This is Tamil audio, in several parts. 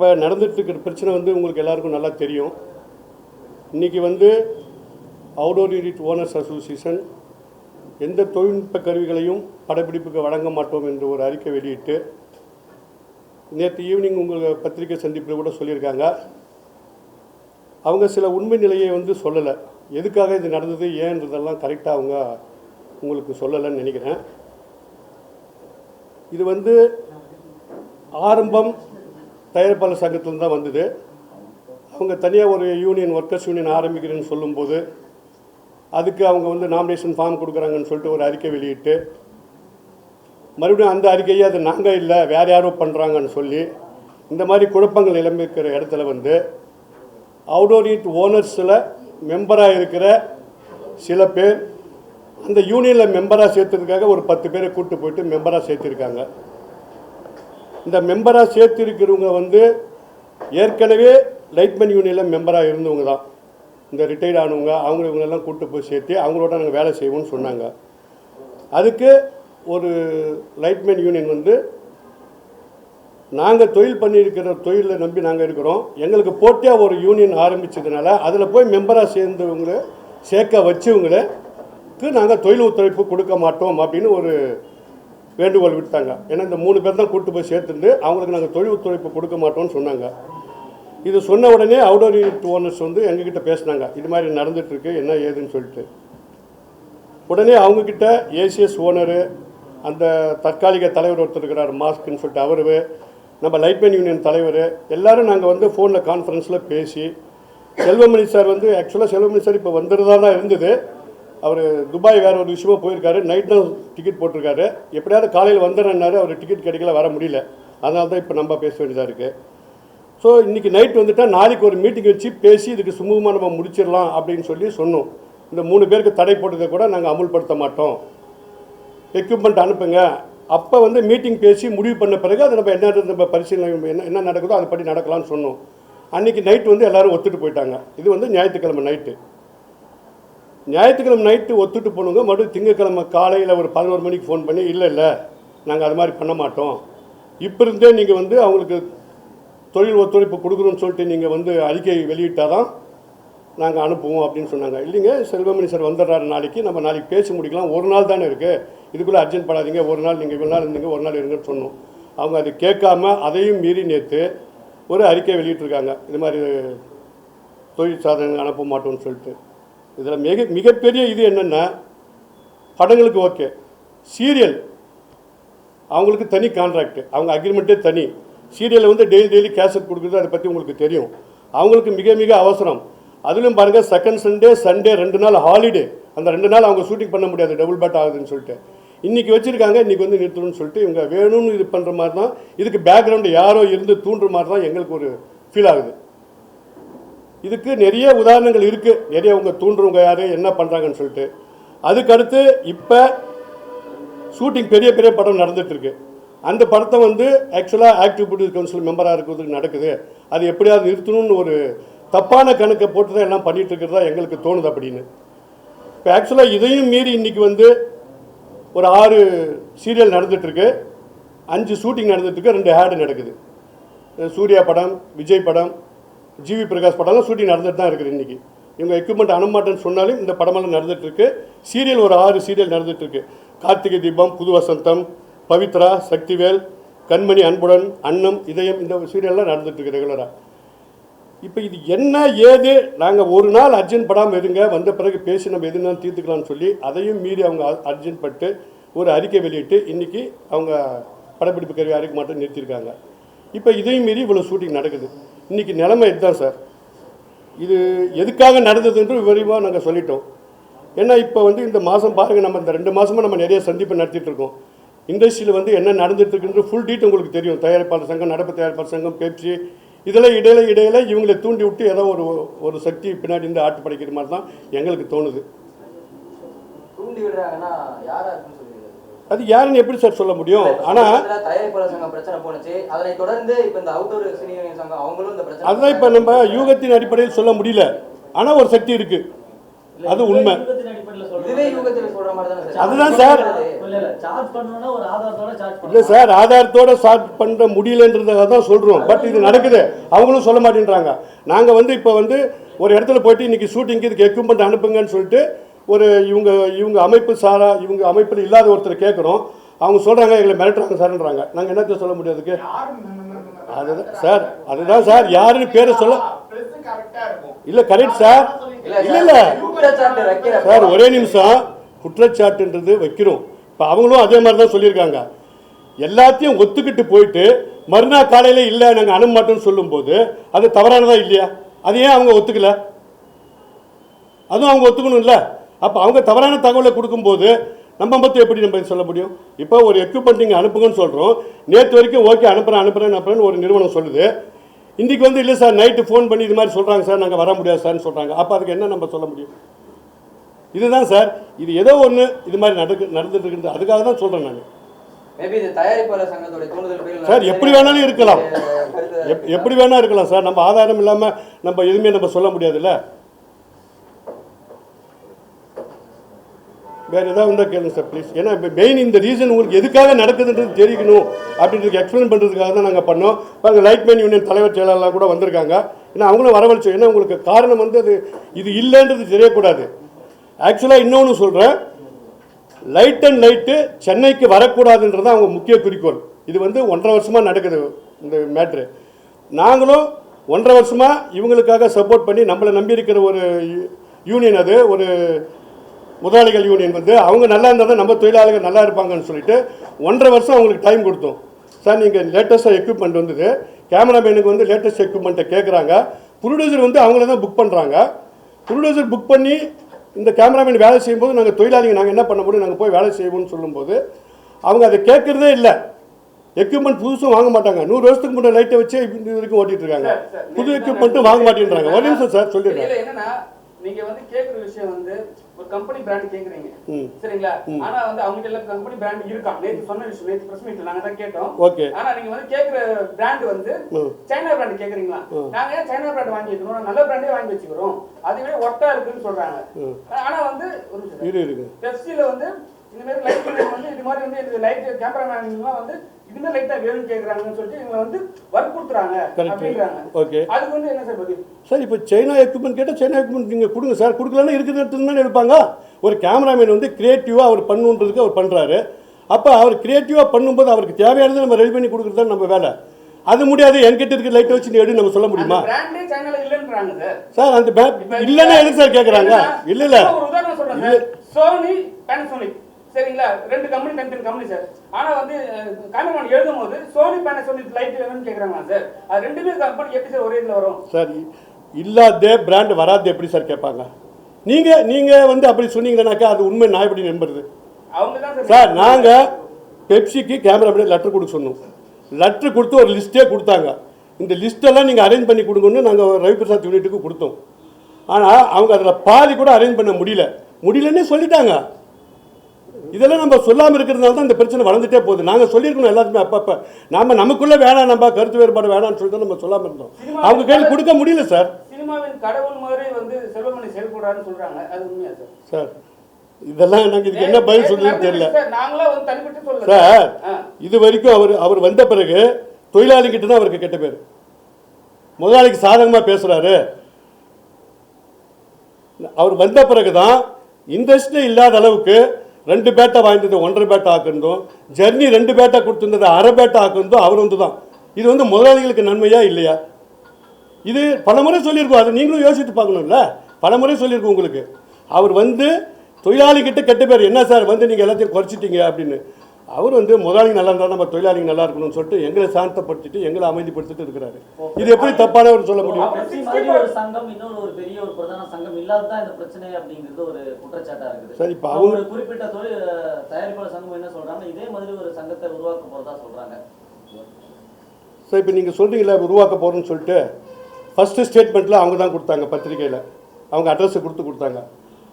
இப்போ நடந்துட்டு இருக்கிற பிரச்சனை வந்து உங்களுக்கு எல்லாருக்கும் நல்லா தெரியும். இன்றைக்கி வந்து அவுடோர் யூனிட் ஓனர்ஸ் அசோசியேஷன் எந்த தொழில்நுட்ப கருவிகளையும் படப்பிடிப்புக்கு வழங்க மாட்டோம் என்று ஒரு அறிக்கை வெளியிட்டு நேற்று ஈவினிங் உங்கள் பத்திரிகை சந்திப்பில் கூட சொல்லியிருக்காங்க. அவங்க சில உண்மை நிலையை வந்து சொல்லலை. எதுக்காக இது நடந்தது ஏன்றதெல்லாம் கரெக்டாக அவங்க உங்களுக்கு சொல்லலைன்னு நினைக்கிறேன். இது வந்து ஆரம்பம் தயாரிப்பாளர் சங்கத்தில் தான் வந்தது. அவங்க தனியாக ஒரு யூனியன் ஒர்க்கர்ஸ் யூனியன் ஆரம்பிக்கிறேன்னு சொல்லும்போது அதுக்கு அவங்க வந்து நாமினேஷன் ஃபார்ம் கொடுக்குறாங்கன்னு சொல்லிட்டு ஒரு அறிக்கை வெளியிட்டு மறுபடியும் அந்த அறிக்கையை அது நாங்கள் இல்லை வேறு யாரோ பண்ணுறாங்கன்னு சொல்லி இந்த மாதிரி குழப்பங்கள் நிலைமைக்கிற இடத்துல வந்து அவுடோர் ஓனர்ஸில் மெம்பராக இருக்கிற சில பேர் அந்த யூனியனில் மெம்பராக சேர்த்ததுக்காக ஒரு பத்து பேரை கூப்பிட்டு போயிட்டு மெம்பராக சேர்த்துருக்காங்க. இந்த மெம்பராக சேர்த்திருக்கிறவங்க வந்து ஏற்கனவே லைட்மேன் யூனியனில் மெம்பராக இருந்தவங்க தான். இந்த ரிட்டையர்ட் ஆனவங்க அவங்க இவங்களெல்லாம் கூப்பிட்டு போய் சேர்த்து அவங்களோட நாங்கள் வேலை செய்வோம்னு சொன்னாங்க. அதுக்கு ஒரு லைட்மேன் யூனியன் வந்து நாங்கள் தொழில் பண்ணியிருக்கிற தொழிலை நம்பி நாங்கள் இருக்கிறோம். எங்களுக்கு போட்டியாக ஒரு யூனியன் ஆரம்பிச்சதுனால அதில் போய் மெம்பராக சேர்ந்தவங்களை சேர்க்க வச்சவங்களுக்கு நாங்கள் தொழில் ஒத்துழைப்பு கொடுக்க மாட்டோம் அப்படின்னு ஒரு வேண்டுகோள் விட்டாங்க ஏன்னா இந்த மூணு பேர் தான் கூட்டு போய் சேர்த்துட்டு அவங்களுக்கு நாங்கள் தொழில் ஒத்துழைப்பு கொடுக்க மாட்டோம்னு சொன்னாங்க. இது சொன்ன உடனே அவுடோர் யூனிட் ஓனர்ஸ் வந்து எங்ககிட்ட பேசினாங்க. இது மாதிரி நடந்துகிட்ருக்கு என்ன ஏதுன்னு சொல்லிட்டு. உடனே அவங்கக்கிட்ட ஏசிஎஸ் ஓனரு அந்த தற்காலிக தலைவர் ஒருத்தர் இருக்கிறார் மாஸ்க்குன்னு சொல்லிட்டு அவரு நம்ம லைட்மேன் யூனியன் தலைவர் எல்லாரும் நாங்கள் வந்து ஃபோனில் கான்ஃபரன்ஸில் பேசி செல்வமணி சார் வந்து ஆக்சுவலாக செல்வமணி சார் இப்போ வந்துடுறதா தான் இருந்தது. அவர் துபாய் வேறு ஒரு விஷயமா போயிருக்காரு. நைட் தான் டிக்கெட் போட்டிருக்காரு. எப்படியாவது காலையில் வந்துடுறேன்னாரு. அவர் டிக்கெட் கிடைக்கல வர முடியல. அதனால தான் இப்போ நம்ம பேச வேண்டியதாக இருக்குது ஸோ இன்றைக்கி நைட் வந்துட்டால் நாளைக்கு ஒரு மீட்டிங் வச்சு பேசி இதுக்கு சுமூகமாக நம்ம முடிச்சிடலாம் அப்படின்னு சொல்லி சொன்னோம். இந்த மூணு பேருக்கு தடை போட்டதை கூட நாங்கள் அமுல்படுத்த மாட்டோம். எக்யூப்மெண்ட் அனுப்புங்க. அப்போ வந்து மீட்டிங் பேசி முடிவு பண்ண பிறகு அதை நம்ம என்ன நம்ம பரிசீலனை என்ன என்ன நடக்குதோ அதுபடி நடக்கலாம்னு சொன்னோம். அன்றைக்கி நைட் வந்து எல்லோரும் ஒத்துட்டு போயிட்டாங்க. இது வந்து ஞாயிற்றுக்கிழமை நைட்டு ஞாயிற்றுக்கிழமை நைட்டு ஒத்துட்டு போனவங்க மறுபடியும் திங்கக்கிழமை காலையில் ஒரு பதினோரு மணிக்கு ஃபோன் பண்ணி இல்லை இல்லை நாங்கள் அது மாதிரி பண்ண மாட்டோம். இப்போ இருந்தே நீங்கள் வந்து அவங்களுக்கு தொழில் ஒத்துழைப்பு கொடுக்குறோன்னு சொல்லிட்டு நீங்கள் வந்து அறிக்கை வெளியிட்டால் தான் நாங்கள் அனுப்புவோம் அப்படின்னு சொன்னாங்க. இல்லைங்க செல்வமணி சார் வந்துடுறாரு நாளைக்கு. நம்ம நாளைக்கு பேசி முடிக்கலாம். ஒரு நாள் தானே இருக்குது இதுக்குள்ளே அர்ஜென்ட் பண்ணாதீங்க. ஒரு நாள் நீங்கள் இவ்வளோ நாள் இருந்தீங்க ஒரு நாள் இருங்கன்னு சொன்னோம். அவங்க அது கேட்காம அதையும் மீறி நேற்று ஒரு அறிக்கை வெளியிட்டிருக்காங்க. இது மாதிரி தொழில் சாதனங்கள் அனுப்ப மாட்டோம்னு சொல்லிட்டு. இதில் மிக மிகப்பெரிய இது என்னென்னா படங்களுக்கு ஓகே. சீரியல் அவங்களுக்கு தனி கான்ட்ராக்ட் அவங்க அக்ரிமெண்ட்டே தனி. சீரியலில் வந்து டெய்லி டெய்லி கேசட் கொடுக்குறது அதை பற்றி உங்களுக்கு தெரியும். அவங்களுக்கு மிக மிக அவசரம். அதிலும் பாருங்கள் செகண்ட் சண்டே சண்டே ரெண்டு நாள் ஹாலிடே அந்த ரெண்டு நாள் அவங்க ஷூட்டிங் பண்ண முடியாது. டபுள் பேட் ஆகுதுன்னு சொல்லிட்டு. இன்றைக்கி வச்சுருக்காங்க இன்றைக்கி வந்து நிறுத்தணும்னு சொல்லிட்டு இவங்க வேணும்னு இது பண்ணுற மாதிரி தான் இதுக்கு பேக்ரவுண்டு யாரோ இருந்து தூண்டுற மாதிரி தான் எங்களுக்கு ஒரு ஃபீல் ஆகுது. இதுக்கு நிறைய உதாரணங்கள் இருக்குது நிறைய அவங்க தூண்டுறவங்க யார் என்ன பண்ணுறாங்கன்னு சொல்லிட்டு. அதுக்கடுத்து இப்போ ஷூட்டிங் பெரிய பெரிய படம் நடந்துட்டு இருக்கு. அந்த படத்தை வந்து ஆக்சுவலாக ஆக்டிவ் ப்ரொடியூஸ் கவுன்சில் மெம்பராக இருக்கிறதுக்கு நடக்குது. அது எப்படியாவது நிறுத்தணும்னு ஒரு தப்பான கணக்கை போட்டு தான் எல்லாம் பண்ணிகிட்டு இருக்கிறதா எங்களுக்கு தோணுது அப்படின்னு. இப்போ ஆக்சுவலாக இதையும் மீறி இன்னைக்கு வந்து ஒரு ஆறு சீரியல் நடந்துட்டுருக்கு அஞ்சு ஷூட்டிங் நடந்துட்டுருக்கு ரெண்டு ஹேடு நடக்குது. சூர்யா படம் விஜய் படம் ஜிவி பிரகாஷ் படம்லாம் ஷூட்டிங் நடந்துட்டு தான் இருக்குது இன்றைக்கி இவங்க எக்யூப்மெண்ட் அனுமாட்டேன்னு சொன்னாலும் இந்த படமெல்லாம் நடந்துகிட்ருக்கு சீரியல் ஒரு ஆறு சீரியல் நடந்துகிட்ருக்கு கார்த்திகை தீபம் புது வசந்தம் பவித்ரா சக்திவேல் கண்மணி அன்புடன் அன்னம் இதயம் இந்த சீரியல்லாம் நடந்துகிட்ருக்கு ரெகுலராக இப்போ இது என்ன ஏது நாங்கள் ஒரு நாள் அர்ஜென்ட் படாமல் இருங்க வந்த பிறகு பேசி நம்ம எதுனாலும் தீர்த்துக்கலாம்னு சொல்லி அதையும் மீறி அவங்க அ- அர்ஜென்ட் பட்டு ஒரு அறிக்கை வெளியிட்டு இன்றைக்கி அவங்க படப்பிடிப்பு கருவி அறிக்கை மட்டும் நிறுத்தியிருக்காங்க. இப்போ இதையும் மீறி இவ்வளோ ஷூட்டிங் நடக்குது. இன்றைக்கி நிலைமை இதுதான் சார். இது எதுக்காக நடந்ததுன்று விவரமாக நாங்கள் சொல்லிட்டோம். ஏன்னா இப்போ வந்து இந்த மாதம் பாருங்கள் நம்ம இந்த ரெண்டு மாதமாக நம்ம நிறைய சந்திப்பு நடத்திட்டு இருக்கோம். இண்டஸ்ட்ரியில் வந்து என்ன நடந்துட்டுருக்குன்ற ஃபுல் டீட் உங்களுக்கு தெரியும். தயாரிப்பாளர் சங்கம் நடப்பு தயாரிப்பாளர் சங்கம் பெப்சி இதெல்லாம் இடையில இடையில இவங்களை தூண்டி விட்டு ஏதோ ஒரு ஒரு சக்தி பின்னாடி இருந்து ஆட்டு படைக்கிற மாதிரி தான் எங்களுக்கு தோணுது. தூண்டி விடுறாங்கன்னா யாராக அது யாருன்னு எப்படி சார் சொல்ல முடியும்? ஆனால் சமீபத்துல தயாரிப்பாளர் சங்கம் பிரச்சனை போனுச்சு அதனை தொடர்ந்து இப்ப இந்த அவுட்டோர் சினி சங்கம் அவங்களும் இந்த பிரச்சனை அதுதான் இப்போ நம்ம யூகத்தின் அடிப்படையில் சொல்ல முடியல. ஆனால் ஒரு சக்தி இருக்குது அது உண்மை. இதுவே யூகத்தில் சொல்ற மாதிரி தானே சார் அதுதான் சார் இல்ல சார்ஜ் ஆதாரத்தோட சார்ஜ் சார் ஆதாரத்தோட ஸ்டார்ட் பண்ண முடியலன்றதாக தான் சொல்கிறோம் பட் இது நடக்குது. அவங்களும் சொல்ல மாட்டேன்றாங்க. நாங்கள் வந்து இப்போ வந்து ஒரு இடத்துல போயிட்டு இன்னைக்கு ஷூட்டிங்க்கு இதுக்கு எக்யூப்மெண்ட் அனுப்புங்கன்னு சொல்லிட்டு ஒரு இவங்க இவங்க அமைப்பு சாரா இவங்க அமைப்பில் இல்லாத ஒருத்தர் கேட்குறோம். அவங்க சொல்கிறாங்க எங்களை மிரட்டுறாங்க சார்ன்றாங்க. நாங்கள் என்னத்தை சொல்ல முடியாதுக்கு அதுதான் சார் அதுதான் சார் யாருன்னு பேரை சொல்ல இல்லை கரெக்ட் சார். இல்லை இல்லை சார் ஒரே நிமிஷம். குற்றச்சாட்டுன்றது வைக்கிறோம். இப்போ அவங்களும் அதே மாதிரி தான் சொல்லியிருக்காங்க. எல்லாத்தையும் ஒத்துக்கிட்டு போயிட்டு மறுநாள் காலையில் இல்லை நாங்கள் அனுப்ப மாட்டோம்னு சொல்லும்போது அது தவறானதா இல்லையா? அது ஏன் அவங்க ஒத்துக்கல? அதுவும் அவங்க ஒத்துக்கணும்ல? அப்போ அவங்க தவறான தகவலை கொடுக்கும்போது நம்ம மட்டும் எப்படி நம்ம சொல்ல முடியும்? இப்போ ஒரு எக்யூப்மெண்ட் நீங்கள் அனுப்புங்கன்னு சொல்கிறோம் நேற்று வரைக்கும் ஓகே அனுப்புகிறேன் அனுப்புகிறேன் அனுப்புறேன்னு ஒரு நிறுவனம் சொல்லுது. இன்றைக்கி வந்து இல்லை சார் நைட்டு ஃபோன் பண்ணி இது மாதிரி சொல்கிறாங்க சார் நாங்கள் வர முடியாது சார்னு சொல்கிறாங்க அப்போ அதுக்கு என்ன நம்ம சொல்ல முடியும்? இதுதான் சார் இது ஏதோ ஒன்று இது மாதிரி நடக்கு நடந்துட்டு இருக்குது அதுக்காக தான் சொல்கிறேன் நான். சார் எப்படி வேணாலும் இருக்கலாம். எப்படி வேணா இருக்கலாம் சார். நம்ம ஆதாரம் இல்லாமல் நம்ம எதுவுமே நம்ம சொல்ல முடியாதுல்ல. வேற ஏதாவது இருந்தால் கேளுங்க சார் ப்ளீஸ் ஏன்னா இப்போ மெயின் இந்த ரீசன் உங்களுக்கு எதுக்காக நடக்குதுன்றது தெரிவிக்கணும் அப்படின்றது எக்ஸ்பிளைன் பண்ணுறதுக்காக தான் நாங்கள் பண்ணோம். பாருங்க லைட் மேன் யூனியன் தலைவர் செயலாளர்லாம் கூட வந்திருக்காங்க. ஏன்னா அவங்களும் வரவழைச்சோம். ஏன்னா உங்களுக்கு காரணம் வந்து அது இது இல்லைன்றது தெரியக்கூடாது. ஆக்சுவலாக இன்னொன்று சொல்கிறேன் லைட் அண்ட் லைட்டு சென்னைக்கு வரக்கூடாதுன்றது அவங்க முக்கிய குறிக்கோள். இது வந்து ஒன்றரை வருஷமாக நடக்குது இந்த மேட்ரு நாங்களும் ஒன்றரை வருஷமாக இவங்களுக்காக சப்போர்ட் பண்ணி நம்மளை நம்பி இருக்கிற ஒரு யூனியன் அது ஒரு முதலாளிகள் யூனியன் வந்து அவங்க நல்லா இருந்தால் தான் நம்ம தொழிலாளர்கள் நல்லா இருப்பாங்கன்னு சொல்லிட்டு ஒன்றரை வருஷம் அவங்களுக்கு டைம் கொடுத்தோம். சார் நீங்கள் லேட்டஸ்ட்டாக எக்யூப்மெண்ட் வந்தது. கேமராமேனுக்கு வந்து லேட்டஸ்ட் எக்யூப்மெண்ட்டை கேட்குறாங்க ப்ரொடியூசர் வந்து அவங்கள தான் புக் பண்ணுறாங்க ப்ரொடியூசர் புக் பண்ணி இந்த கேமராமேன் வேலை செய்யும்போது நாங்கள் தொழிலாளிங்க நாங்கள் என்ன பண்ண முடியும்? நாங்கள் போய் வேலை செய்வோம்னு சொல்லும்போது அவங்க அதை கேட்குறதே இல்லை. எக்யூப்மெண்ட் புதுசும் வாங்க மாட்டாங்க. நூறு வருஷத்துக்கு முன்னாடி லைட்டை வச்சு இது வரைக்கும் ஓட்டிட்டு இருக்காங்க. புது எக்யூப்மெண்ட்டும் வாங்க மாட்டேன்றாங்க. ஒரு நிமிஷம் சார் சொல்லிடுறேன். இதுல என்னன்னா நீங்க வந்து கேக்குற விஷயம் வந்து ஒரு கம்பெனி பிராண்ட் கேக்குறீங்க. சரிங்களா? ஆனா வந்து அவங்க எல்லாம் கம்பெனி பிராண்ட் இருக்கா? நேத்து சொன்ன விஷயம் நேத்து பிரஸ் மீட்ல நாங்க தான் கேட்டோம். ஓகே. ஆனா நீங்க வந்து கேக்குற பிராண்ட் வந்து. சைனா பிராண்ட் கேக்குறீங்களா? நாங்க ஏன் சைனா பிராண்ட் வாங்கி வைக்கணும் நல்ல பிராண்டே வாங்கி வச்சுக்கிறோம். அதுவே ஒட்டா இருக்குன்னு சொல்றாங்க. ஆனா வந்து ஒரு இருக்கு பெப்சில வந்து இந்த மாதிரி லைட் வந்து இது மாதிரி வந்து இது லைட் கேமராமேன்லாம் வந்து இந்த லைட் தான் வேணும்னு கேக்குறாங்கன்னு சொல்லிட்டு இவங்க வந்து வற்புறுத்துறாங்க. அப்படின்றாங்க. ஓகே அதுக்கு வந்து என்ன சார் பதில்? சார் இப்போ சைனா எக்யூப்மெண்ட் கேட்டால் சைனா எக்யூப்மெண்ட் நீங்கள் கொடுங்க சார் கொடுக்கலன்னா இருக்கிற இடத்துல தானே எடுப்பாங்க. ஒரு கேமராமேன் வந்து கிரியேட்டிவாக அவர் பண்ணுன்றதுக்கு அவர் பண்ணுறாரு அப்போ அவர் கிரியேட்டிவாக பண்ணும்போது அவருக்கு தேவையானதை நம்ம ரெடி பண்ணி கொடுக்குறது தான் நம்ம வேலை. அது முடியாது என்கிட்ட இருக்க லைட்டை வச்சு நீ நம்ம சொல்ல முடியுமா? சார் அந்த இல்லைன்னா எதுக்கு சார் கேட்குறாங்க இல்லை இல்லை. சோனி பேனசோனிக் சரிங்களா? ரெண்டு கம்பெனி தனித்தனி கம்பெனி சார். ஆனா வந்து கேமராமேன் எழுதும் போது சோனி பேனசோனிக் லைட் வேணும்னு கேக்குறாங்களா சார். அது ரெண்டுமே கம்பெனி எப்படி சார் ஒரே இதுல வரும்? சார் இல்லாதே பிராண்ட் வராது எப்படி சார் கேட்பாங்க? நீங்கள் நீங்கள் வந்து அப்படி சொன்னீங்கன்னாக்கா அது உண்மை நான் எப்படி நம்புறது அவங்க தான் சார் நாங்கள் பெப்சிக்கு கேமராமேன் லெட்டர் கொடுக்க சொன்னோம். லெட்டர் கொடுத்து ஒரு லிஸ்ட்டே கொடுத்தாங்க. இந்த லிஸ்ட்டெல்லாம் நீங்கள் அரேஞ்ச் பண்ணி கொடுங்கன்னு நாங்கள் ரவி பிரசாத் யூனிட்டுக்கு கொடுத்தோம். ஆனால் அவங்க அதில் பாதி கூட அரேஞ்ச் பண்ண முடியல. முடியலன்னே சொல்லிட்டாங்க. இதெல்லாம் நம்ம சொல்லாமல் இருக்கிறதுனால தான் இந்த பிரச்சனை வளர்ந்துட்டே போகுது. நாங்கள் சொல்லியிருக்கணும் எல்லாத்துக்குமே அப்பப்போ நாம நமக்குள்ளே வேணாம் நம்ம கருத்து வேறுபாடு வேணாம்னு சொல்லி தான் நம்ம சொல்லாமல் இருந்தோம். அவங்க கையில் கொடுக்க முடியல சார். சினிமாவின் கடவுள் மாதிரி வந்து செல்வமணி செயல்படுறாருன்னு அது உண்மையா சார்? சார் இதெல்லாம் எனக்கு இதுக்கு என்ன பதில் சொல்றதுன்னு தெரியல. சார் நாங்களா. இது வரைக்கும் அவர் அவர் வந்த பிறகு தொழிலாளிகிட்ட தான் அவருக்கு கெட்ட பேர். முதலாளிக்கு சாதகமாக பேசுறாரு. அவர் வந்த பிறகு தான் இண்டஸ்ட்ரி இல்லாத அளவுக்கு ரெண்டு பேட்டை வாங்கிட்டு ஒன்றரை பேட்டை ஆக்கிருந்தோம் ஜர்னி ரெண்டு பேட்டை கொடுத்துருந்தது அரை பேட்டை ஆக்கிருந்தோம் அவர் வந்து தான் இது வந்து முதலாளிகளுக்கு நன்மையா இல்லையா? இது பலமுறை சொல்லியிருக்கோம் அது நீங்களும் யோசித்து பார்க்கணும்ல. பலமுறை சொல்லியிருக்கோம் உங்களுக்கு. அவர் வந்து தொழிலாளிகிட்ட கெட்ட பேர் என்ன சார் வந்து நீங்கள் எல்லாத்தையும் குறைச்சிட்டீங்க அப்படின்னு. அவர் வந்து முதலாளி நல்லா இருந்தால் நம்ம தொழிலாளிங்க நல்லா இருக்கணும்னு சொல்லிட்டு எங்களை சாந்தப்படுத்திட்டு எங்களை அமைதிப்படுத்திட்டு இருக்கிறாரு. இது எப்படி தப்பானவர் சொல்ல முடியும்? சங்கம் இன்னொரு ஒரு பெரிய ஒரு பிரதான சங்கம் இல்லாததான் இந்த பிரச்சனை அப்படிங்கிறது ஒரு குற்றச்சாட்டா இருக்குது. சரி, இப்ப அவங்க- குறிப்பிட்ட தொழில் தயாரிப்பாளர் சங்கம் என்ன சொல்றாங்க? இதே மாதிரி ஒரு சங்கத்தை உருவாக்க போறதா சொல்றாங்க. சார் இப்போ நீங்கள் சொல்கிறீங்களா உருவாக்க போகிறோன்னு சொல்லிட்டு ஃபஸ்ட்டு ஸ்டேட்மெண்ட்டில் அவங்க தான் கொடுத்தாங்க பத்திரிக்கையில் அவங்க அட்ரஸை கொடுத்து கொடுத்தாங்க.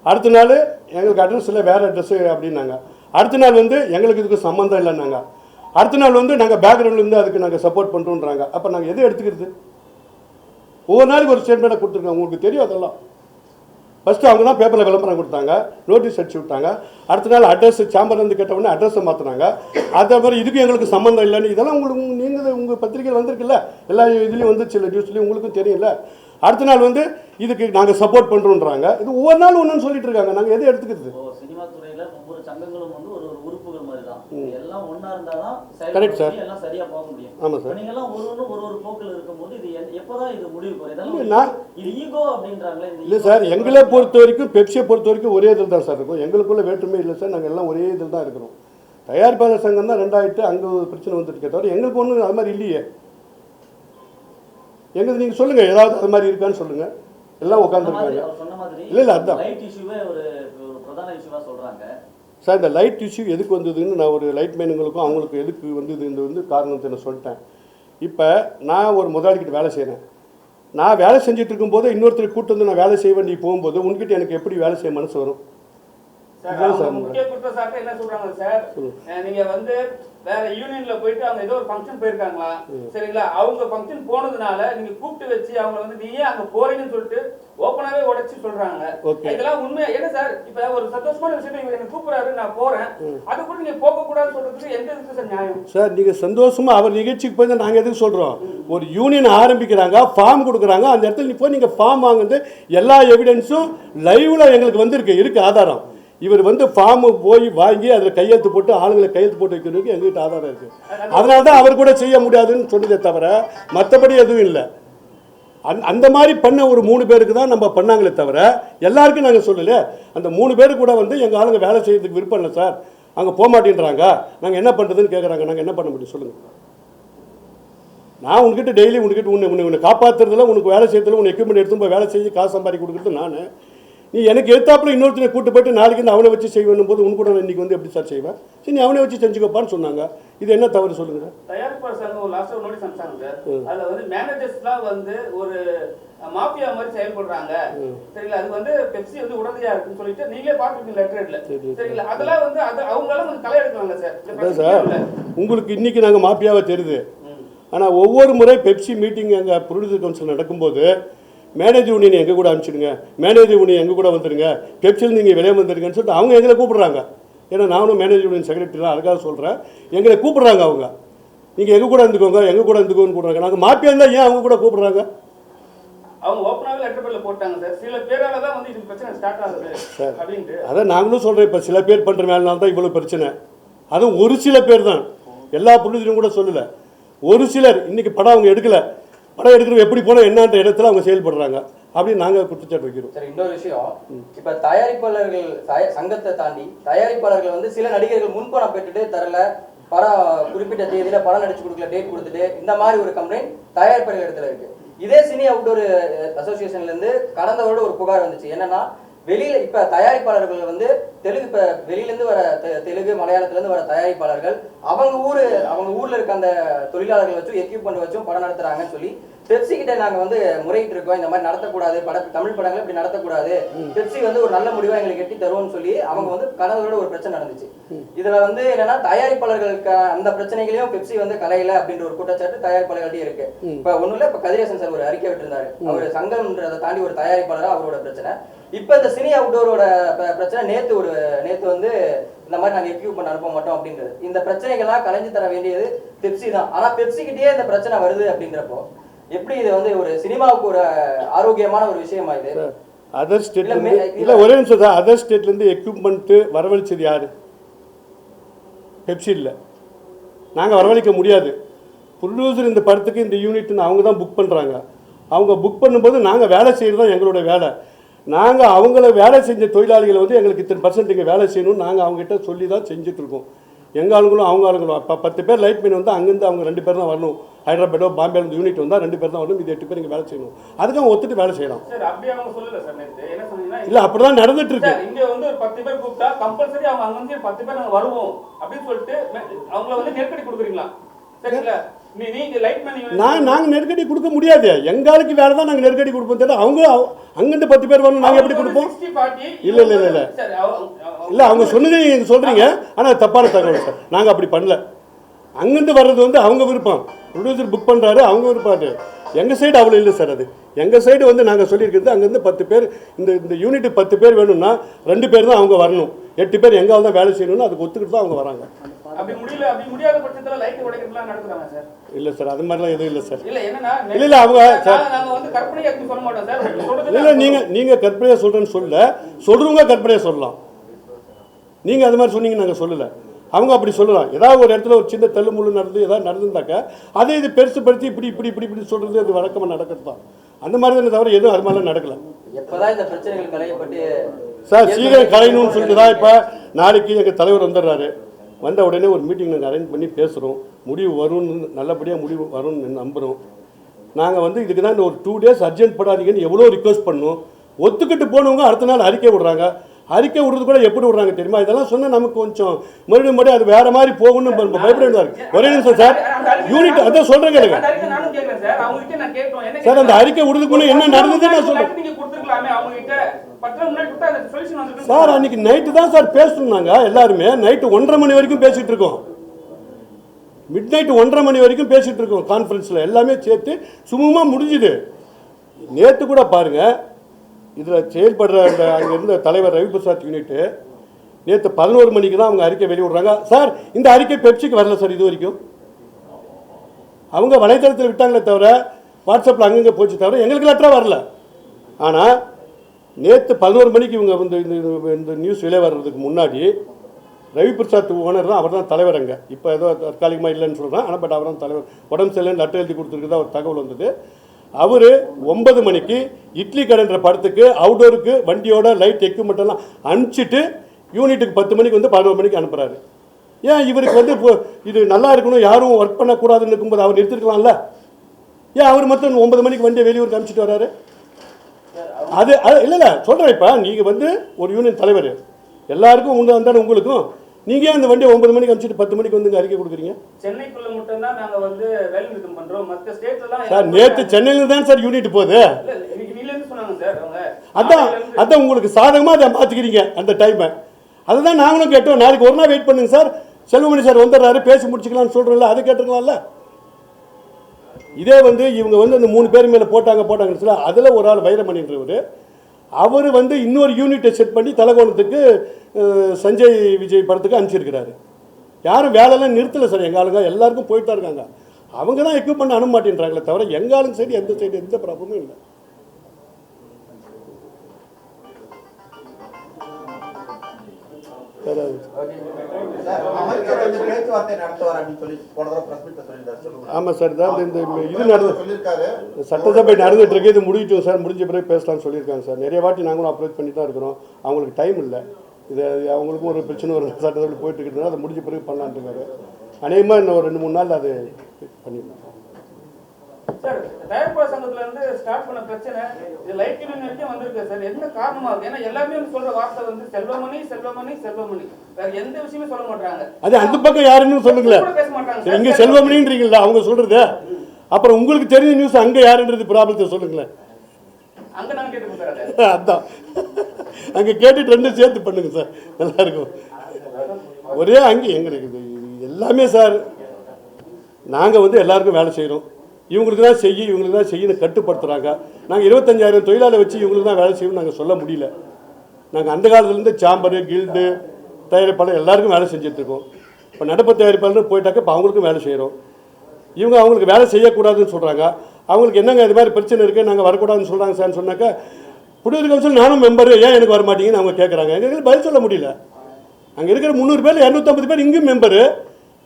அடுத்த நாள் எங்களுக்கு அட்ரஸ் இல்லை வேறு அட்ரஸ்ஸு அப்படின்னாங்க. அடுத்த நாள் வந்து எங்களுக்கு இதுக்கு சம்மந்தம் இல்லைன்னாங்க. அடுத்த நாள் வந்து நாங்கள் பேக்ரவுண்ட்லேருந்து அதுக்கு நாங்கள் சப்போர்ட் பண்ணுறோன்றாங்க அப்போ நாங்கள் எதை எடுத்துக்கிறது? ஒவ்வொரு நாளைக்கு ஒரு ஸ்டேட்மெண்ட்டை கொடுத்துருக்கோம் உங்களுக்கு தெரியும் அதெல்லாம். ஃபஸ்ட்டு அவங்க தான் பேப்பரில் விளம்பரம் கொடுத்தாங்க. நோட்டீஸ் அடிச்சு விட்டாங்க. அடுத்த நாள் அட்ரஸ் சாம்பர்லேருந்து கேட்ட உடனே அட்ரஸை மாற்றினாங்க அதே மாதிரி இதுக்கும் எங்களுக்கு சம்மந்தம் இல்லைன்னு இதெல்லாம் உங்களுக்கு நீங்கள் உங்கள் பத்திரிகையில் வந்திருக்குல்ல. எல்லா இதுலேயும் வந்துச்சு இல்லை நியூஸ்லேயும் உங்களுக்கும் தெரியல அடுத்த நாள் வந்து இதுக்கு நாங்கள் சப்போர்ட் பண்ணுறோன்றாங்க இது ஒவ்வொரு நாள் ஒன்றுன்னு சொல்லிட்டு இருக்காங்க. நாங்கள் எதை எடுத்துக்கிறது? சினிமா துறையில் ஒவ்வொரு சங்கங்களும் வந்து ஒரு ஒரு உறுப்புகள் மாதிரி தான் எல்லாம் போக முடியும். ஆமாம் சார் இப்ப நீங்க எல்லாம் ஒரு ஒண்ணு ஒரு ஒரு போக்கில் இருக்கும்போது இது எந்த- எப்பதான் இது முடிவுக்கு வரும் இல்ல, இது ஈகோ அப்படின்றாங்களே சார் எங்களை? பொறுத்த வரைக்கும் பெப்சியை பொறுத்த வரைக்கும் ஒரே இதில் தான் சார் இருக்கும். எங்களுக்குள்ள வேற்றுமை இல்லை சார் நாங்கள் எல்லாம் ஒரே இதில் தான் இருக்கிறோம். தயாரிப்பாளர் சங்கம் தான் ரெண்டாயிரத்து அங்கே பிரச்சனை வந்துருக்கே தவிர எங்களுக்கு ஒன்றும் அது மாதிரி இல்லையே. எங்களுக்கு நீங்கள் சொல்லுங்கள் ஏதாவது அது மாதிரி இருக்கான்னு சொல்லுங்கள் எல்லாம் உட்காந்துருக்காங்க இல்ல, இல்ல, அதான். சார் இந்த லைட் இஷ்யூ எதுக்கு வந்ததுன்னு நான் ஒரு லைட் மேனுங்களுக்கும் அவங்களுக்கு எதுக்கு வந்தது இந்த வந்து காரணத்தை நான் சொல்லிட்டேன். இப்போ நான் ஒரு முதலாளிக்கிட்ட வேலை செய்கிறேன் நான் வேலை செஞ்சுட்டு இருக்கும்போது இன்னொருத்தர் கூட்டு வந்து நான் வேலை செய்ய நீ போகும்போது உன்கிட்ட எனக்கு எப்படி வேலை செய்ய மனசு வரும் சார் இதுதான் அவங்க சார் முக்கிய குற்றச்சாட்டு என்ன சொல்றாங்க சார்? நீங்க வந்து வேற யூனியன்ல போயிட்டு அவங்க ஏதோ ஒரு ஃபங்க்ஷன் போயிருக்காங்களா? சரிங்களா? அவங்க ஃபங்க்ஷன் போனதுனால நீங்க கூப்பிட்டு வச்சு அவங்க வந்து நீ ஏன் அங்க போறீங்கன்னு சொல்லிட்டு ஓப்பனாவே உடைச்சு சொல்றாங்க. இதெல்லாம் உண்மை. என்ன சார்? இப்ப ஒரு சந்தோஷமான விஷயத்தை இவர் என்ன கூப்பிடுறாரு நான் போறேன். அது கூட நீங்க போக கூடாதுன்னு சொல்றதுக்கு எந்த விதத்துல சார் நியாயம்? சார் நீங்கள் சந்தோஷமாக அவர் நிகழ்ச்சிக்கு போய் நாங்கள் எதுக்கு சொல்கிறோம் ஒரு யூனியன் ஆரம்பிக்கிறாங்க ஃபார்ம் கொடுக்குறாங்க அந்த இடத்துல நீ போய் நீங்கள் ஃபார்ம் வாங்குறது எல்லா எவிடன்ஸும் லைவில் எங்களுக்கு வந்திருக்கு இருக்கு ஆதாரம். இவர் வந்து ஃபார்மு போய் வாங்கி அதில் கையெழுத்து போட்டு ஆளுங்களை கையெழுத்து போட்டு வைக்கிறதுக்கு எங்ககிட்ட ஆதாரம் இருக்குது அதனால தான் அவர் கூட செய்ய முடியாதுன்னு சொன்னதே தவிர மற்றபடி எதுவும் இல்லை. அந் அந்த மாதிரி பண்ண ஒரு மூணு பேருக்கு தான் நம்ம பண்ணாங்களே தவிர எல்லாருக்கும் நாங்கள் சொல்லலையே அந்த மூணு பேர் கூட வந்து எங்கள் ஆளுங்க வேலை செய்யறதுக்கு விருப்பம் இல்லை சார். அங்கே போக மாட்டேன்றாங்க. நாங்கள் என்ன பண்ணுறதுன்னு கேட்குறாங்க நாங்கள் என்ன பண்ண முடியும் சொல்லுங்கள் நான் உன்கிட்ட டெய்லி உன்கிட்ட உன்னை உன்னை உன்னை காப்பாற்றுறதுல உனக்கு வேலை செய்யறதுல உன் எக்யூப்மெண்ட் எடுத்து போய் வேலை செஞ்சு காசு சம்பாதி கொடுக்குறது நான். நீ எனக்கு எத்தாப்புல இன்னொருத்தனை கூட்டு போயிட்டு நாளைக்கு வந்து அவனை வச்சு செய்வேன் போது உன் கூட நான் இன்னைக்கு வந்து எப்படி சார் செய்வேன்? சரி நீ அவனை வச்சு செஞ்சுக்கப்பான்னு சொன்னாங்க. இது என்ன தவறு சொல்லுங்கள் தயாரிப்பாளர் சங்கம் ஒரு லாஸ்ட் நோட்டீஸ் அனுப்பிச்சாங்க அதுல வந்து மேனேஜர்ஸ்லாம் வந்து ஒரு மாஃபியா மாதிரி செயல்படுறாங்க. சரிங்களா? அது வந்து பெப்சி வந்து உடந்தையா இருக்குன்னு சொல்லிட்டு நீங்களே பார்த்துருக்கீங்க லெட்டர்ல சரி. சரிங்களா? அதெல்லாம் வந்து அது அவங்களால கொஞ்சம் களை எடுக்கலாம்ல சார் சார். உங்களுக்கு இன்னைக்கு நாங்கள் மாப்பியாவை தெரியுது. ஆனால் ஒவ்வொரு முறை பெப்சி மீட்டிங் எங்கள் ப்ரொடியூசர் கவுன்சில் நடக்கும்போது மேனேஜர் யூனியன் எங்கள் கூட அனுப்பிச்சிடுங்க. மேனேஜர் யூனியன் எங்கள் கூட வந்துடுங்க. பெப்சியில் நீங்கள் வெளியே வந்துருங்கன்னு சொல்லிட்டு அவங்க எங்களை கூப்பிடுறாங்க. ஏன்னா நானும் மேனேஜர் யூனியன் செக்ரட்டரி தான் அதுக்காக சொல்கிறேன் எங்களை கூப்பிடுறாங்க அவங்க. நீங்கள் எங்கள் கூட இருந்துக்கோங்க எங்கள் கூட இருந்துக்கோன்னு கூப்பிடுறாங்க. நாங்கள் மாப்பியா இருந்தால் ஏன் அவங்க கூட கூப்பிடுறாங்க? அவங்க ஓப்பனாவே லெட்டர் போட்டாங்க சார். சில பேரால தான் வந்து இது பிரச்சனை ஸ்டார்ட் ஆகுது அப்படின்ட்டு. அதான் நாங்களும் சொல்கிறோம் இப்போ சில பேர் பண்ணுற மேலனால தான் இவ்வளோ பிரச்சனை. அதுவும் ஒரு சில பேர் தான். எல்லா ப்ரொடியூசரும் கூட சொல்லலை. ஒரு சிலர் இன்னைக்கு படம் அவங்க எடுக்கல. படம் எடுக்கிறது எப்படி போனால் என்னன்ற இடத்துல அவங்க செயல்படுறாங்க. அப்படின்னு நாங்கள் குற்றச்சாட்டு வைக்கிறோம். சரி இன்னொரு விஷயம். இப்ப தயாரிப்பாளர்கள் சங்கத்தை தாண்டி தயாரிப்பாளர்கள் வந்து சில நடிகர்கள் முன்பணம் பெற்றுட்டு தரல படம் குறிப்பிட்ட தேதியில படம் நடிச்சு கொடுக்கல டேட் கொடுத்துட்டு இந்த மாதிரி ஒரு கம்ப்ளைண்ட் தயாரிப்பாளர்கள் இடத்துல இருக்கு. இதே சினி அவுட்டோர் அசோசியேஷன்ல இருந்து கடந்த வருடம் ஒரு புகார் வந்துச்சு. என்னன்னா வெளியில இப்ப தயாரிப்பாளர்கள் வந்து தெலுங்கு இப்ப வெளியில இருந்து வர தெலுங்கு மலையாளத்துல இருந்து வர தயாரிப்பாளர்கள் அவங்க ஊரு அவங்க ஊர்ல இருக்க அந்த தொழிலாளர்கள் வச்சு எக்யூப்மெண்ட் வச்சும் படம் நடத்துறாங்கன்னு சொல்லி பெப்சி கிட்ட நாங்க வந்து முறையிட்டு இருக்கோம். இந்த மாதிரி நடத்தக்கூடாது. பட தமிழ் படங்களை இப்படி நடத்தக்கூடாது. பெப்சி வந்து ஒரு நல்ல முடிவா எங்களுக்கு எட்டி தருவோம்னு சொல்லி அவங்க வந்து கனவோட ஒரு பிரச்சனை நடந்துச்சு. இதுல வந்து என்னன்னா தயாரிப்பாளர்களுக்கு அந்த பிரச்சனைகளையும் பெப்சி வந்து கலையில அப்படின்ற ஒரு குற்றச்சாட்டு தயாரிப்பாளர்கள்ட்டே இருக்கு. இப்ப ஒண்ணுல இப்ப கதிரேசன் சார் ஒரு அறிக்கை விட்டிருந்தாரு. அவர் சங்கம்ன்றதை தாண்டி ஒரு தயாரிப்பாளரா அவரோட பிரச்சனை. இப்ப இந்த சினி அவுட்டோரோட பிரச்சனை நேத்து ஒரு நேத்து வந்து இந்த மாதிரி நாங்க எக்யூப்மெண்ட் அனுப்ப மாட்டோம் அப்படின்றது. இந்த பிரச்சனைகள்லாம் கலைஞ்சு தர வேண்டியது பெப்சி தான். ஆனா பெப்சி கிட்டயே இந்த பிரச்சனை வருது அப்படின்றப்போ எப்படி இது வந்து ஒரு சினிமாவுக்கு ஒரு ஆரோக்கியமான ஒரு விஷயமா இது? அதர் ஸ்டேட்லேருந்து இல்லை ஒரே நிமிஷம் தான் அதர் ஸ்டேட்லேருந்து எக்யூப்மெண்ட்டு வரவழைச்சது யார்? பெப்சி இல்லை. நாங்கள் வரவழைக்க முடியாது. ப்ரொடியூசர் இந்த படத்துக்கு இந்த யூனிட்னு அவங்க தான் புக் பண்ணுறாங்க அவங்க புக் பண்ணும்போது நாங்கள் வேலை செய்கிறது தான் எங்களோட வேலை. நாங்கள் அவங்கள வேலை செஞ்ச தொழிலாளிகளை வந்து எங்களுக்கு இத்தனை பர்சன்ட் இங்கே வேலை செய்யணும்னு நாங்கள் அவங்ககிட்ட சொல்லி தான் செஞ்சுட்ருக்கோம் எங்கள் ஆளுங்களும் அவங்க ஆளுங்களும். இப்போ பத்து பேர் லைட் மேன் வந்து அங்கேருந்து அவங்க ரெண்டு பேர் தான் வரணும். ஹைதராபாடோ பாம்பேலேருந்து யூனிட் வந்தால் ரெண்டு பேர் தான் வரணும். இது எட்டு பேர் இங்கே வேலை செய்யணும். அதுக்கு அவங்க ஒத்துட்டு வேலை செய்யலாம். இல்லை அப்படி தான் நடந்துட்டு இருக்கு இங்க வந்து ஒரு பத்து பேர் கூப்பிட்டா கம்பல்சரி அவங்க அங்க வந்து பத்து பேர் நாங்க வருவோம் அப்படின்னு சொல்லிட்டு அவங்கள வந்து நெருக்கடி கொடுக்குறீங்களா? சரிங்களா? நான் நாங்கள் நெருக்கடி கொடுக்க முடியாது. எங்களுக்கு வேலை தான் நாங்கள் நெருக்கடி கொடுப்போம் தெரியல அவங்க அவ- அங்கேருந்து பத்து பேர் வரணும் நாங்கள் எப்படி கொடுப்போம்? இல்ல, இல்ல, இல்ல, இல்ல. இல்லை அவங்க சொன்னதே நீங்கள் சொல்கிறீங்க ஆனால் தப்பான தகவல் சார். நாங்கள் அப்படி பண்ணல. அங்கேருந்து வர்றது வந்து அவங்க விருப்பம். ப்ரொடியூசர் புக் பண்ணுறாரு அவங்க விருப்பாரு எங்கள் சைடு அவ்வளோ இல்லை சார் அது. எங்கள் சைடு வந்து நாங்கள் சொல்லியிருக்கிறது அங்கேருந்து பத்து பேர் இந்த இந்த யூனிட்டு பத்து பேர் வேணும்னா ரெண்டு பேர் தான் அவங்க வரணும். எட்டு பேர் எங்காவது தான் வேலை செய்யணும்னு அதுக்கு ஒத்துக்கிட்டு தான் அவங்க வராங்க. அப்படி முடியல அப்படி முடியாத பட்சத்துல லைட் உடைக்கிறதுலாம் நடக்குறாங்க சார்? இல்லை சார் அது மாதிரிலாம் எதுவும் இல்லை சார். இல்ல என்னன்னா இல்ல, இல்ல, அவங்க சார். நாங்க- நாங்க வந்து கற்பனையா எப்படி சொல்ல மாட்டோம் சார். நீங்க இல்லை நீங்கள் நீங்கள் கற்பனையாக சொல்கிறேன்னு சொல்ல சொல்கிறவங்க கற்பனையாக சொல்லலாம். நீங்கள் அது மாதிரி சொன்னீங்க நாங்கள் சொல்லலை. அவங்க அப்படி சொல்லலாம். ஏதாவது ஒரு இடத்துல ஒரு சின்ன தள்ளுமுள்ளு நடந்து ஏதாவது நடந்திருந்தாக்கா அதை இது பெருசுப்படுத்தி இப்படி இப்படி இப்படி இப்படி சொல்கிறது அது வழக்கமாக நடக்கிறது தான். அந்த மாதிரி தானே தவிர எதுவும் அது மாதிரிலாம் நடக்கலை. சார் சீக்கிரம் கலையணும்னு சொல்லிட்டு தான் இப்போ நாளைக்கு எங்கள் தலைவர் வந்துடுறாரு. வந்த உடனே ஒரு மீட்டிங் நாங்கள் அரேஞ்ச் பண்ணி பேசுகிறோம் முடிவு வரும்னு நல்லபடியாக முடிவு வரும்னு நம்புகிறோம் நாங்கள் வந்து இதுக்கு தான் இந்த ஒரு டூ டேஸ் அர்ஜென்ட் படாதீங்கன்னு எவ்வளோ ரிக்வஸ்ட் பண்ணோம். ஒத்துக்கிட்டு போனவங்க அடுத்த நாள் அறிக்கை விடுறாங்க. அறிக்கை விடுறது கூட எப்படி விடுறாங்க தெரியுமா? இதெல்லாம் சொன்னால் நமக்கு கொஞ்சம் மறுபடியும் மறுபடியும் அது வேற மாதிரி போகணும்னு ப- பயப்பட வேண்டியதா இருக்கு. ஒரே நிமிஷம் சார். யூனிட் அதான் நானும் கேட்கிறேன் சார். அந்த அறிக்கை விடுறதுக்கு முன்னே என்ன நடந்ததுன்னு நான் சொல்கிறேன் சார் அன்னைக்கு நைட்டு தான் சார் பேசணும்னாங்க எல்லாருமே. நைட்டு ஒன்றரை மணி வரைக்கும் பேசிட்டு இருக்கோம். மிட் நைட் ஒன்றரை மணி வரைக்கும் பேசிட்டு இருக்கோம் கான்ஃபரன்ஸில் எல்லாமே சேர்த்து சுமூகமாக முடிஞ்சுது. நேற்று கூட பாருங்க இதில் செயல்படுற அந்த அங்கே இருந்த தலைவர் ரவி பிரசாத் யூனிட்டு நேற்று பதினோரு மணிக்கு தான் அவங்க அறிக்கை வெளியிடுறாங்க. சார் இந்த அறிக்கை பெப்சிக்கு வரல சார் இது வரைக்கும். அவங்க வலைத்தளத்தில் விட்டாங்களே தவிர வாட்ஸ்அப்பில் அங்கங்கே போச்சு தவிர எங்களுக்கு லெட்டராக வரல. ஆனால் நேற்று பதினோரு மணிக்கு இவங்க வந்து இந்த இந்த- நியூஸ் வெளியே வர்றதுக்கு முன்னாடி ரவி பிரசாத் ஓனர் தான் அவர் தான் தலைவர் அங்கே. இப்போ ஏதோ தற்காலிகமாக இல்லைன்னு சொல்கிறான் ஆனால் பட் அவர் தான் தலைவர். உடம்பு சரியில்லைன்னு லெட்டர் எழுதி கொடுத்துருக்குதா ஒரு தகவல் வந்தது. அவர் ஒன்பது மணிக்கு இட்லி கடைன்ற படத்துக்கு அவுடோருக்கு வண்டியோட லைட் எக்யூப்மெண்ட் எல்லாம் அனுப்பிச்சிட்டு யூனிட்டுக்கு பத்து மணிக்கு வந்து பதினோரு மணிக்கு அனுப்புகிறாரு ஏன் இவருக்கு வந்து இது நல்லா இருக்கணும் யாரும் ஒர்க் பண்ணக்கூடாதுன்னு இருக்கும்போது அவர் நிறுத்திருக்கலாம்ல? ஏன் அவர் மட்டும் ஒன்பது மணிக்கு வண்டியை வெளியூருக்கு அனுப்பிச்சிட்டு வர்றாரு அது அது இல்லை இல்லை சொல்கிறேன் இப்போ நீங்கள் வந்து ஒரு யூனியன் தலைவர். எல்லாருக்கும் உங்க வந்தாலும் உங்களுக்கும் நீங்கள் ஏன் அந்த வண்டியை ஒன்பது மணிக்கு அனுப்பிச்சிட்டு பத்து மணிக்கு வந்து அறிக்கை கொடுக்குறீங்க? சென்னைக்குள்ள மட்டும் தான் நாங்க வந்து வேலை நிறுத்தம் பண்றோம். மத்த ஸ்டேட்ல எல்லாம் சார் நேற்று சென்னையில் தான் சார் யூனிட் போகுது. அதான் அதான் உங்களுக்கு சாதகமாக அதை மாற்றிக்கிறீங்க அந்த டைமை அதுதான் நாங்களும் கேட்டோம். நாளைக்கு ஒரு நாள் வெயிட் பண்ணுங்க சார். செல்வமணி சார் வந்துடுறாரு பேசி முடிச்சுக்கலாம்னு சொல்கிறோம்ல அதை கேட்டுக்கலாம்ல இதே வந்து இவங்க வந்து அந்த மூணு பேர் மேலே போட்டாங்க போட்டாங்கன்னு சொல்லி அதில் ஒரு ஆள் வைரமணின்றவர் அவர் வந்து இன்னொரு யூனிட்டை செட் பண்ணி தலகோணத்துக்கு சஞ்சய் விஜய் படத்துக்கு அனுப்பிச்சிருக்கிறாரு. யாரும் வேலைலாம் நிறுத்தலை சார். எங்கள் ஆளுங்க எல்லாருக்கும் போயிட்டு தான் இருக்காங்க. அவங்க தான் எக்யூப்மெண்ட் அனுப்ப மாட்டேன்றாங்களே தவிர எங்கள் ஆளுங்க சைடு எந்த சைடு எந்த ப்ராப்ளமும் இல்லை. வேற பேச்சுவார்த்தை நடத்துவார் அப்படின்னு சொல்லி போன தடவை press meet ல சொல்லியிருந்தாரு. சொல்லுங்க. ஆமாம் சார் இதான் இந்த இது நடந்து சொல்லியிருக்காரு. சட்டசபை நடந்துட்டு இருக்கு இது முடிவிட்டோம் சார் முடிஞ்ச பிறகு பேசலாம்னு சொல்லியிருக்காங்க சார். நிறைய வாட்டி நாங்களும் அப்ரோச் பண்ணி தான் இருக்கிறோம். அவங்களுக்கு டைம் இல்லை. இது அவங்களுக்கும் ஒரு பிரச்சனை ஒரு சட்டசபை போயிட்டு இருக்கிறதுனால அதை முடிஞ்ச பிறகு பண்ணலான்ட்டு இருக்காரு. அநேகமாக இன்னும் ஒரு ரெண்டு மூணு நாள் அது பண்ணிடலாம். சார் தயாரிப்பாளர் சங்கத்துல இருந்து ஸ்டார்ட் பண்ண பிரச்சனை இது லைட் யூனியன் வரைக்கும் வந்திருக்கு சார். என்ன காரணமா இருக்கு? ஏன்னா எல்லாமே வந்து சொல்ற வார்த்தை வந்து செல்வமணி செல்வமணி செல்வமணி. வேற எந்த விஷயமே சொல்ல மாட்டாங்க அது அந்த பக்கம் யாருன்னு சொல்லுங்களேன் பேச மாட்டாங்க. இங்க செல்வமணின்றீங்களா அவங்க சொல்றது. அப்புறம் உங்களுக்கு தெரிஞ்ச நியூஸ் அங்கே யாருன்றது ப்ராப்ளத்தை சொல்லுங்களேன். அங்க நாங்க கேட்டு அதான். அங்கே கேட்டுட்டு ரெண்டும் சேர்த்து பண்ணுங்க சார். நல்லா இருக்கும். ஒரே அங்கே எங்களுக்கு இது எல்லாமே சார் நாங்கள் வந்து எல்லாருக்கும் வேலை செய்கிறோம் இவங்களுக்கு தான் செய்ய இவங்களுக்கு தான் செய்யணும் கட்டுப்படுத்துகிறாங்க நாங்கள் இருபத்தஞ்சாயிரம் தொழிலாளர் வச்சு இவங்களுக்கு தான் வேலை செய்யணும்னு நாங்கள் சொல்ல முடியல. நாங்கள் அந்த காலத்துலேருந்து சாம்பரு கில்டு தயாரிப்பாளர் எல்லாருக்கும் வேலை செஞ்சுட்ருக்கோம். இப்போ நடப்பு தயாரிப்பாளர் போயிட்டாக்க இப்போ அவங்களுக்கும் வேலை செய்கிறோம் இவங்க அவங்களுக்கு வேலை செய்யக்கூடாதுன்னு சொல்கிறாங்க அவங்களுக்கு என்னங்க இது மாதிரி பிரச்சனை இருக்குது நாங்கள் வரக்கூடாதுன்னு சொல்கிறாங்க சார்னு சொன்னாக்கா குடியிருக்க கவுன்சில் நானும் மெம்பர் ஏன் எனக்கு வர மாட்டீங்கன்னு அவங்க கேட்குறாங்க எங்களுக்கு பதில் சொல்ல முடியல. அங்கே இருக்கிற முந்நூறு பேர் இரநூத்தம்பது பேர் இங்கேயும் மெம்பரு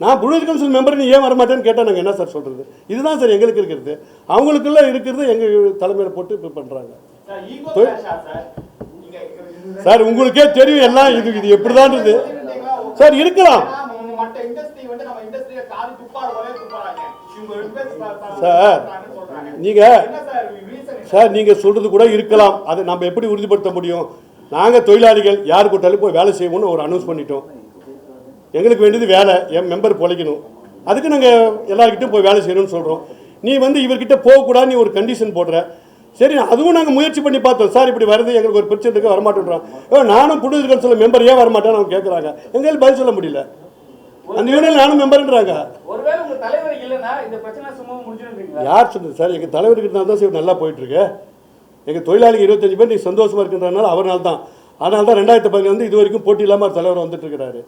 நான் புழுவர் கவுன்சில் மெம்பர் நீ ஏன் வரமாட்டேன்னு கேட்டால் நாங்கள் என்ன சார் சொல்கிறது இதுதான் சார் எங்களுக்கு இருக்கிறது. அவங்களுக்குள்ள இருக்கிறது எங்கள் தலைமையில் போட்டு இப்போ பண்ணுறாங்க சார், உங்களுக்கே தெரியும் எல்லாம் இது இது எப்படிதான்றது. சார் இருக்கலாம். சார். நீங்கள்? சார் நீங்கள் சொல்கிறது கூட இருக்கலாம். அதை நம்ம எப்படி உறுதிப்படுத்த முடியும்? நாங்கள் தொழிலாளிகள் யார் கூட்டாலும் போய் வேலை செய்வோம்னு ஒரு அனௌன்ஸ் பண்ணிட்டோம். எங்களுக்கு வேண்டியது வேலை என் மெம்பர் பொழைக்கணும். அதுக்கு நாங்கள் எல்லாருக்கிட்டையும் போய் வேலை செய்யணும்னு சொல்கிறோம் நீ வந்து இவர்கிட்ட போகக்கூடாது நீ ஒரு கண்டிஷன் போடுற. சரி அதுவும் நாங்கள் முயற்சி பண்ணி பார்த்தோம். சார் இப்படி வருது எங்களுக்கு ஒரு பிரச்சனை இருக்கு வரமாட்டேன்றான். ஏ நானும் புடுதல் சொல்ல மெம்பர் ஏன் வரமாட்டேன்னு அவங்க கேட்குறாங்க எங்களுக்கு பதில் சொல்ல முடியல. அந்த யூனியன் நானும் மெம்பர்ன்றாங்க யார் சொன்னது? சார் எங்கள் தலைவருக்கு இருந்தால் தான் சார் நல்லா போயிட்டுருக்கு. எங்கள் தொழிலாளிகள் இருபத்தஞ்சு பேர் நீ சந்தோஷமாக இருக்கின்றனால அவர்னால தான். அதனால தான் ரெண்டாயிரத்தி பதினேழு வந்து இது வரைக்கும் போட்டி இல்லாமல் தலைவர் வந்துட்டு இருக்கிறாரு.